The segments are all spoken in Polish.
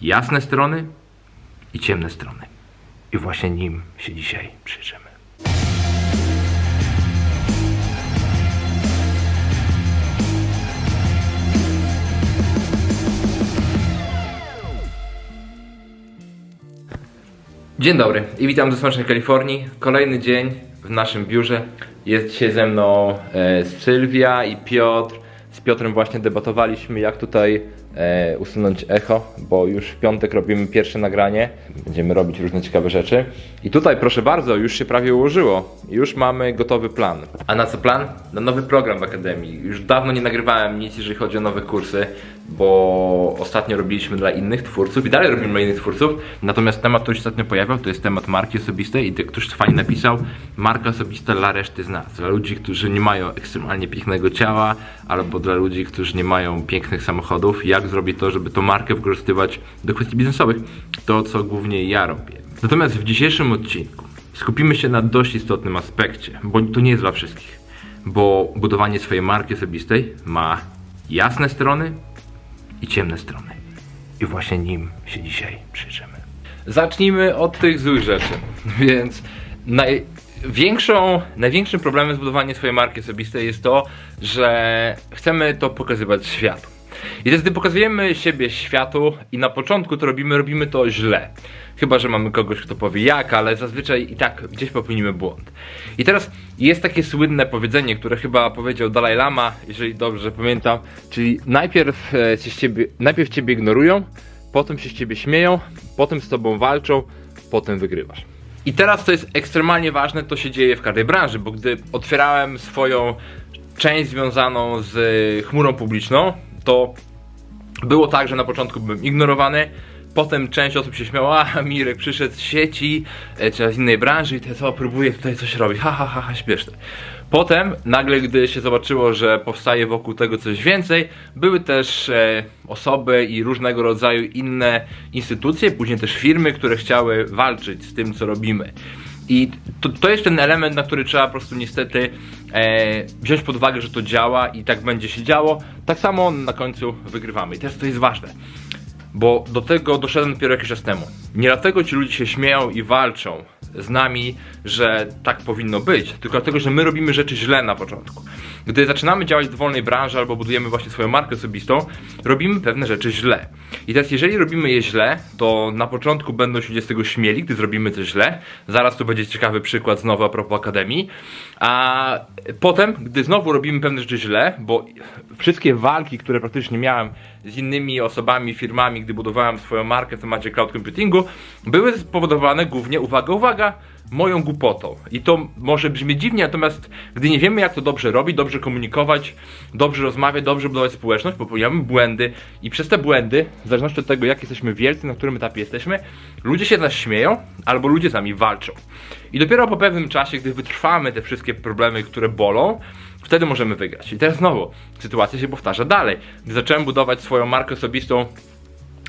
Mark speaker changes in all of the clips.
Speaker 1: jasne strony i ciemne strony. I właśnie nim się dzisiaj przyjrzymy. Dzień dobry i witam ze słonecznej Kalifornii. Kolejny dzień w naszym biurze. Jest dzisiaj ze mną e, Sylwia i Piotr. Z Piotrem właśnie debatowaliśmy, jak tutaj usunąć echo, bo już w piątek robimy pierwsze nagranie. Będziemy robić różne ciekawe rzeczy. I tutaj, proszę bardzo, już się prawie ułożyło. Już mamy gotowy plan. A na co plan? Na nowy program w Akademii. Już dawno nie nagrywałem nic, jeżeli chodzi o nowe kursy, bo ostatnio robiliśmy dla innych twórców i dalej robimy dla innych twórców. Natomiast temat, który się ostatnio pojawiał, to jest temat marki osobistej i ktoś fajnie napisał, marka osobista dla reszty z nas. Dla ludzi, którzy nie mają ekstremalnie pięknego ciała, albo dla ludzi, którzy nie mają pięknych samochodów. Jak zrobić to, żeby tą markę wykorzystywać do kwestii biznesowych? To, co głównie ja robię. Natomiast w dzisiejszym odcinku skupimy się na dość istotnym aspekcie, bo to nie jest dla wszystkich. Bo budowanie swojej marki osobistej ma jasne strony i ciemne strony. I właśnie nim się dzisiaj przyjrzymy. Zacznijmy od tych złych rzeczy. Więc największą, największym problemem z budowaniem swojej marki osobistej jest to, że chcemy to pokazywać światu. I teraz, gdy pokazujemy siebie światu i na początku to robimy, robimy to źle. Chyba, że mamy kogoś, kto powie jak, ale zazwyczaj i tak gdzieś popełnimy błąd. I teraz jest takie słynne powiedzenie, które chyba powiedział Dalai Lama, jeżeli dobrze pamiętam, czyli najpierw, e, ciebie, najpierw ciebie ignorują, potem się z ciebie śmieją, potem z tobą walczą, potem wygrywasz. I teraz to jest ekstremalnie ważne, to się dzieje w każdej branży, bo gdy otwierałem swoją część związaną z chmurą publiczną, to było tak, że na początku byłem ignorowany, potem część osób się śmiała, a Mirek przyszedł z sieci, e, czy z innej branży i te co, próbuje tutaj coś robić, ha ha ha, ha śmieszne. Potem, nagle gdy się zobaczyło, że powstaje wokół tego coś więcej, były też e, osoby i różnego rodzaju inne instytucje, później też firmy, które chciały walczyć z tym, co robimy. I to, to jest ten element, na który trzeba po prostu niestety e, wziąć pod uwagę, że to działa i tak będzie się działo. Tak samo na końcu wygrywamy. I teraz to jest ważne, bo do tego doszedłem dopiero jakiś czas temu. Nie dlatego ci ludzie się śmieją i walczą z nami, że tak powinno być, tylko dlatego, że my robimy rzeczy źle na początku. Gdy zaczynamy działać w dowolnej branży albo budujemy właśnie swoją markę osobistą, robimy pewne rzeczy źle. I teraz, jeżeli robimy je źle, to na początku będą się z tego śmieli, gdy zrobimy coś źle. Zaraz tu będzie ciekawy przykład znowu a propos Akademii. A potem, gdy znowu robimy pewne rzeczy źle, bo wszystkie walki, które praktycznie miałem z innymi osobami, firmami, gdy budowałem swoją markę w temacie cloud computingu, były spowodowane głównie, uwaga, uwaga, moją głupotą. I to może brzmi dziwnie, natomiast gdy nie wiemy, jak to dobrze robić, dobrze komunikować, dobrze rozmawiać, dobrze budować społeczność, popełniamy błędy i przez te błędy, w zależności od tego, jak jesteśmy wielcy, na którym etapie jesteśmy, ludzie się z nas śmieją, albo ludzie z nami walczą. I dopiero po pewnym czasie, gdy wytrwamy te wszystkie problemy, które bolą, wtedy możemy wygrać. I teraz znowu, sytuacja się powtarza dalej. Gdy zacząłem budować swoją markę osobistą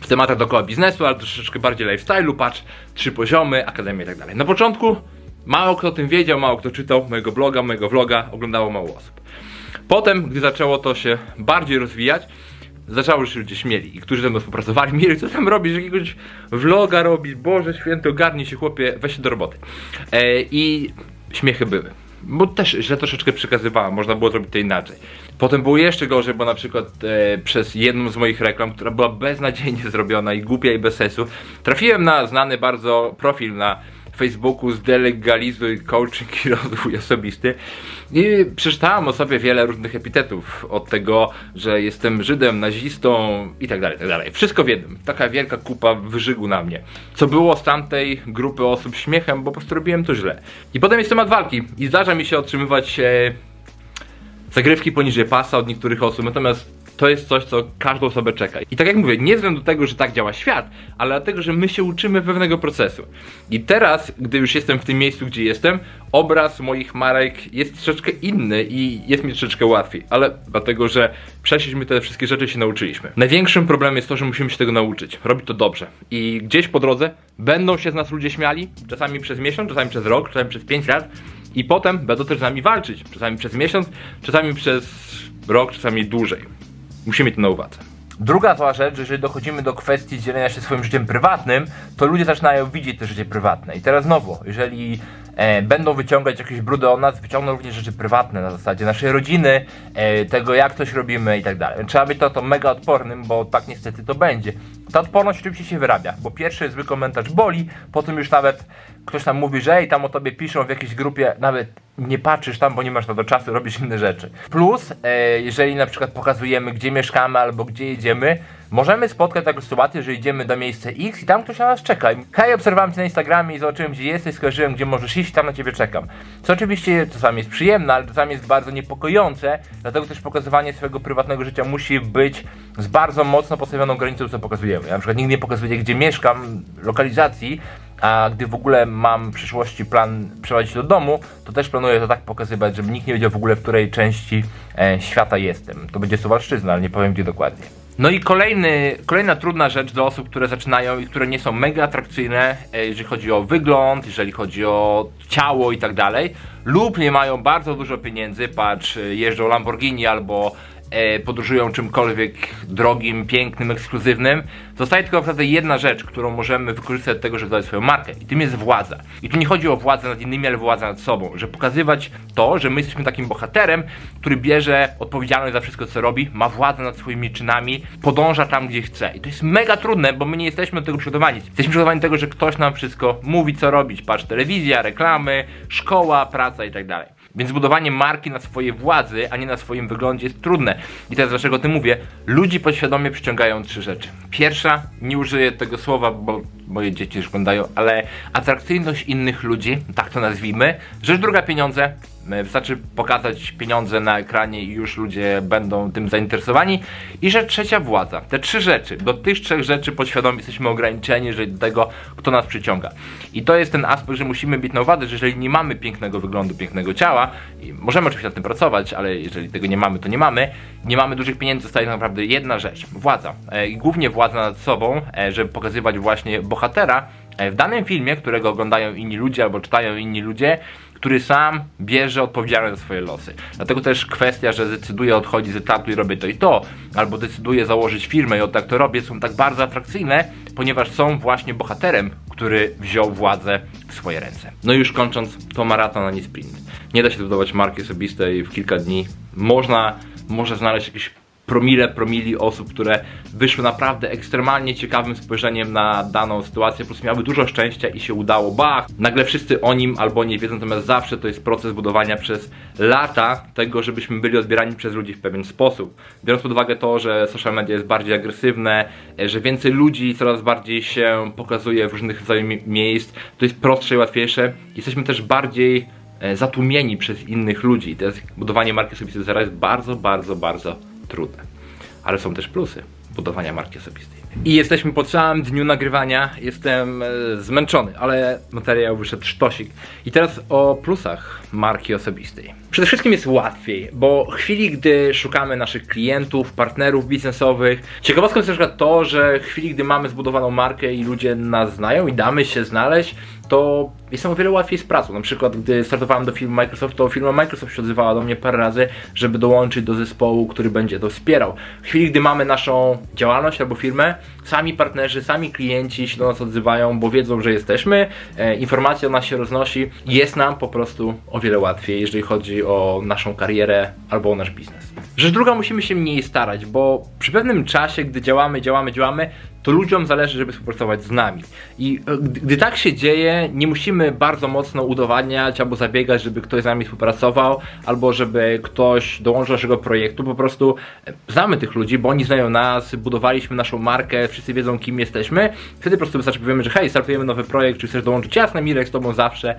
Speaker 1: w tematach dookoła biznesu, ale troszeczkę bardziej lifestyle'u, patrz, trzy poziomy, akademia i tak dalej. Na początku mało kto o tym wiedział, mało kto czytał mojego bloga, mojego vloga, oglądało mało osób. Potem, gdy zaczęło to się bardziej rozwijać, zaczęło się ludzie śmieli i którzy ze mną współpracowali, mieli co tam robisz, jakiegoś vloga robisz, Boże święty, ogarnij się chłopie, weź się do roboty. E, I śmiechy były. Bo też źle troszeczkę przekazywałem, można było zrobić to inaczej. Potem było jeszcze gorzej, bo na przykład e, przez jedną z moich reklam, która była beznadziejnie zrobiona i głupia i bez sensu, trafiłem na znany bardzo profil na Facebooku zdelegalizuj coaching i rozwój osobisty i przeczytałem o sobie wiele różnych epitetów od tego, że jestem Żydem, nazistą i tak dalej, tak dalej. Wszystko w jednym. Taka wielka kupa wyżygu na mnie. Co było z tamtej grupy osób śmiechem, bo po prostu robiłem to źle. I potem jest temat walki i zdarza mi się otrzymywać e, zagrywki poniżej pasa od niektórych osób, natomiast to jest coś, co każdą osobę czeka. I tak jak mówię, nie względu do tego, że tak działa świat, ale dlatego, że my się uczymy pewnego procesu. I teraz, gdy już jestem w tym miejscu, gdzie jestem, obraz moich marek jest troszeczkę inny i jest mi troszeczkę łatwiej, ale dlatego, że przeszliśmy te wszystkie rzeczy się nauczyliśmy. Największym problemem jest to, że musimy się tego nauczyć, robić to dobrze. I gdzieś po drodze będą się z nas ludzie śmiali, czasami przez miesiąc, czasami przez rok, czasami przez 5 lat, i potem będą też z nami walczyć. Czasami przez miesiąc, czasami przez rok, czasami dłużej. Musimy mieć to na uwadze. Druga zła rzecz, że jeżeli dochodzimy do kwestii dzielenia się swoim życiem prywatnym, to ludzie zaczynają widzieć to życie prywatne. I teraz znowu, jeżeli e, będą wyciągać jakieś brudy o nas, wyciągną również rzeczy prywatne na zasadzie naszej rodziny, e, tego jak coś robimy i tak dalej. Trzeba być to, to mega odpornym, bo tak niestety to będzie. Ta odporność oczywiście się wyrabia, bo pierwszy zwykły komentarz boli, potem już nawet ktoś tam mówi, że ej, tam o tobie piszą w jakiejś grupie, nawet nie patrzysz tam, bo nie masz na to czasu, robisz inne rzeczy. Plus, e, jeżeli na przykład pokazujemy, gdzie mieszkamy albo gdzie jedziemy, możemy spotkać taką sytuację, że idziemy do miejsca X i tam ktoś na nas czeka. I, Hej, obserwowałem cię na Instagramie i zobaczyłem, gdzie jesteś, skojarzyłem, gdzie możesz iść, tam na ciebie czekam. Co oczywiście czasami jest przyjemne, ale czasami jest bardzo niepokojące, dlatego też pokazywanie swojego prywatnego życia musi być z bardzo mocno postawioną granicą, co pokazujemy. Ja na przykład nigdy nie pokazuję, gdzie mieszkam, lokalizacji, a gdy w ogóle mam w przyszłości plan przeprowadzić do domu, to też planuję to tak pokazywać, żeby nikt nie wiedział w ogóle, w której części e, świata jestem. To będzie Suwalszczyzna, ale nie powiem gdzie dokładnie. No i kolejny, kolejna trudna rzecz do osób, które zaczynają i które nie są mega atrakcyjne, e, jeżeli chodzi o wygląd, jeżeli chodzi o ciało i tak dalej, lub nie mają bardzo dużo pieniędzy, patrz, e, jeżdżą Lamborghini albo podróżują czymkolwiek drogim, pięknym, ekskluzywnym, zostaje tylko naprawdę jedna rzecz, którą możemy wykorzystać do tego, żeby dać swoją markę i tym jest władza. I tu nie chodzi o władzę nad innymi, ale władzę nad sobą, że pokazywać to, że my jesteśmy takim bohaterem, który bierze odpowiedzialność za wszystko, co robi, ma władzę nad swoimi czynami, podąża tam, gdzie chce. I to jest mega trudne, bo my nie jesteśmy do tego przygotowani. Jesteśmy przygotowani do tego, że ktoś nam wszystko mówi, co robić. Patrz, telewizja, reklamy, szkoła, praca i tak dalej. Więc budowanie marki na swojej władzy, a nie na swoim wyglądzie jest trudne. I teraz dlaczego o tym mówię? Ludzi podświadomie przyciągają trzy rzeczy. Pierwsza, nie użyję tego słowa, bo moje dzieci już oglądają, ale atrakcyjność innych ludzi, tak to nazwijmy. Rzecz druga, pieniądze. E, Wystarczy pokazać pieniądze na ekranie i już ludzie będą tym zainteresowani. I rzecz trzecia, władza. Te trzy rzeczy, do tych trzech rzeczy podświadomie jesteśmy ograniczeni, jeżeli do tego, kto nas przyciąga. I to jest ten aspekt, że musimy mieć na uwadze, że jeżeli nie mamy pięknego wyglądu, pięknego ciała, możemy oczywiście nad tym pracować, ale jeżeli tego nie mamy, to nie mamy, nie mamy dużych pieniędzy, zostaje naprawdę jedna rzecz, władza. E, I głównie władza nad sobą, e, żeby pokazywać właśnie bohatera, W danym filmie, którego oglądają inni ludzie albo czytają inni ludzie, który sam bierze odpowiedzialność za swoje losy. Dlatego też kwestia, że decyduje odchodzić z etatu i robię to i to, albo decyduje założyć firmę i od tak to robię, są tak bardzo atrakcyjne, ponieważ są właśnie bohaterem, który wziął władzę w swoje ręce. No i już kończąc, to maraton, a nie sprint. Nie da się zbudować marki osobistej w kilka dni. Można, może znaleźć jakieś promile, promili osób, które wyszły naprawdę ekstremalnie ciekawym spojrzeniem na daną sytuację, po prostu miały dużo szczęścia i się udało. Bach! Nagle wszyscy o nim albo nie wiedzą, natomiast zawsze to jest proces budowania przez lata tego, żebyśmy byli odbierani przez ludzi w pewien sposób. Biorąc pod uwagę to, że social media jest bardziej agresywne, że więcej ludzi coraz bardziej się pokazuje w różnych rodzajach miejsc, to jest prostsze i łatwiejsze. Jesteśmy też bardziej e, zatłumieni przez innych ludzi. To jest budowanie marki osobistej zaraz jest bardzo, bardzo, bardzo trudne. Ale są też plusy budowania marki osobistej. I jesteśmy po całym dniu nagrywania. Jestem e, zmęczony, ale materiał wyszedł sztosik. I teraz o plusach marki osobistej. Przede wszystkim jest łatwiej, bo w chwili, gdy szukamy naszych klientów, partnerów biznesowych, ciekawostką jest na przykład to, że w chwili, gdy mamy zbudowaną markę i ludzie nas znają i damy się znaleźć, to jest nam o wiele łatwiej z pracą. Na przykład, gdy startowałem do firmy Microsoft, to firma Microsoft się odzywała do mnie parę razy, żeby dołączyć do zespołu, który będzie to wspierał. W chwili, gdy mamy naszą działalność albo firmę, sami partnerzy, sami klienci się do nas odzywają, bo wiedzą, że jesteśmy, e, informacja o nas się roznosi jest nam po prostu o wiele łatwiej, jeżeli chodzi o naszą karierę albo o nasz biznes. Rzecz druga, musimy się mniej starać, bo przy pewnym czasie, gdy działamy, działamy, działamy, to ludziom zależy, żeby współpracować z nami. I e, gdy, tak się dzieje, nie musimy bardzo mocno udowadniać albo zabiegać, żeby ktoś z nami współpracował, albo żeby ktoś dołączył do naszego projektu. Po prostu e, znamy tych ludzi, bo oni znają nas, budowaliśmy naszą markę, wszyscy wiedzą, kim jesteśmy. Wtedy po prostu wystarczy powiemy, że hej, startujemy nowy projekt, czy chcesz dołączyć? Jasne, Mirek, z tobą zawsze.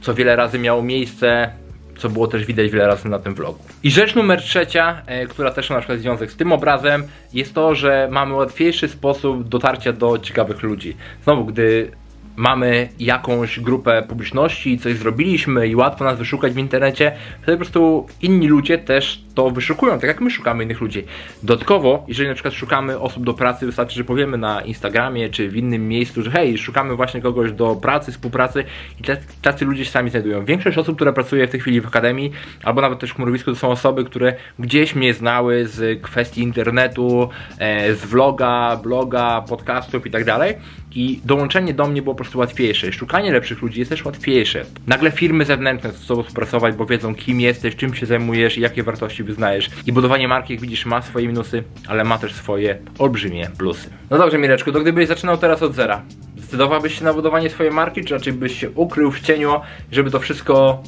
Speaker 1: Co wiele razy miało miejsce, co było też widać wiele razy na tym vlogu. I rzecz numer trzecia, e, która też ma na przykład związek z tym obrazem, jest to, że mamy łatwiejszy sposób dotarcia do ciekawych ludzi. Znowu, gdy mamy jakąś grupę publiczności, coś zrobiliśmy i łatwo nas wyszukać w internecie, wtedy po prostu inni ludzie też to wyszukują, tak jak my szukamy innych ludzi. Dodatkowo, jeżeli na przykład szukamy osób do pracy, wystarczy, że powiemy na Instagramie czy w innym miejscu, że hej, szukamy właśnie kogoś do pracy, współpracy i tacy- ludzie się sami znajdują. Większość osób, która pracuje w tej chwili w akademii, albo nawet też w chmurowisku, to są osoby, które gdzieś mnie znały z kwestii internetu, e, z vloga, bloga, podcastów i tak dalej. I dołączenie do mnie było prostu łatwiejsze. Szukanie lepszych ludzi jest też łatwiejsze. Nagle firmy zewnętrzne z tobą współpracować, bo wiedzą kim jesteś, czym się zajmujesz i jakie wartości wyznajesz. I budowanie marki, jak widzisz, ma swoje minusy, ale ma też swoje olbrzymie plusy. No dobrze, Mireczku, to gdybyś zaczynał teraz od zera, zdecydowałbyś się na budowanie swojej marki, czy raczej byś się ukrył w cieniu, żeby to wszystko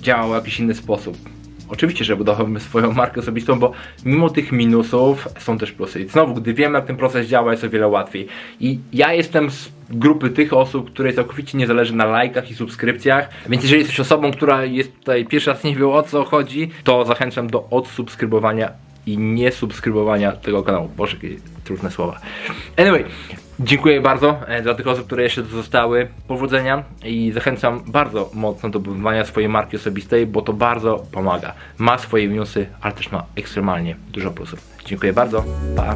Speaker 1: działało w jakiś inny sposób? Oczywiście, że budowałbym swoją markę osobistą, bo mimo tych minusów są też plusy. I znowu, gdy wiemy, jak ten proces działa, jest o wiele łatwiej. I ja jestem z grupy tych osób, której całkowicie nie zależy na lajkach i subskrypcjach. Więc jeżeli jesteś osobą, która jest tutaj pierwszy raz nie wie o co chodzi, to zachęcam do odsubskrybowania i nie subskrybowania tego kanału. Boże, jakie trudne słowa. Anyway, dziękuję bardzo e, dla tych osób, które jeszcze zostały. Powodzenia i zachęcam bardzo mocno do budowania swojej marki osobistej, bo to bardzo pomaga. Ma swoje minusy, ale też ma ekstremalnie dużo plusów. Dziękuję bardzo. Pa.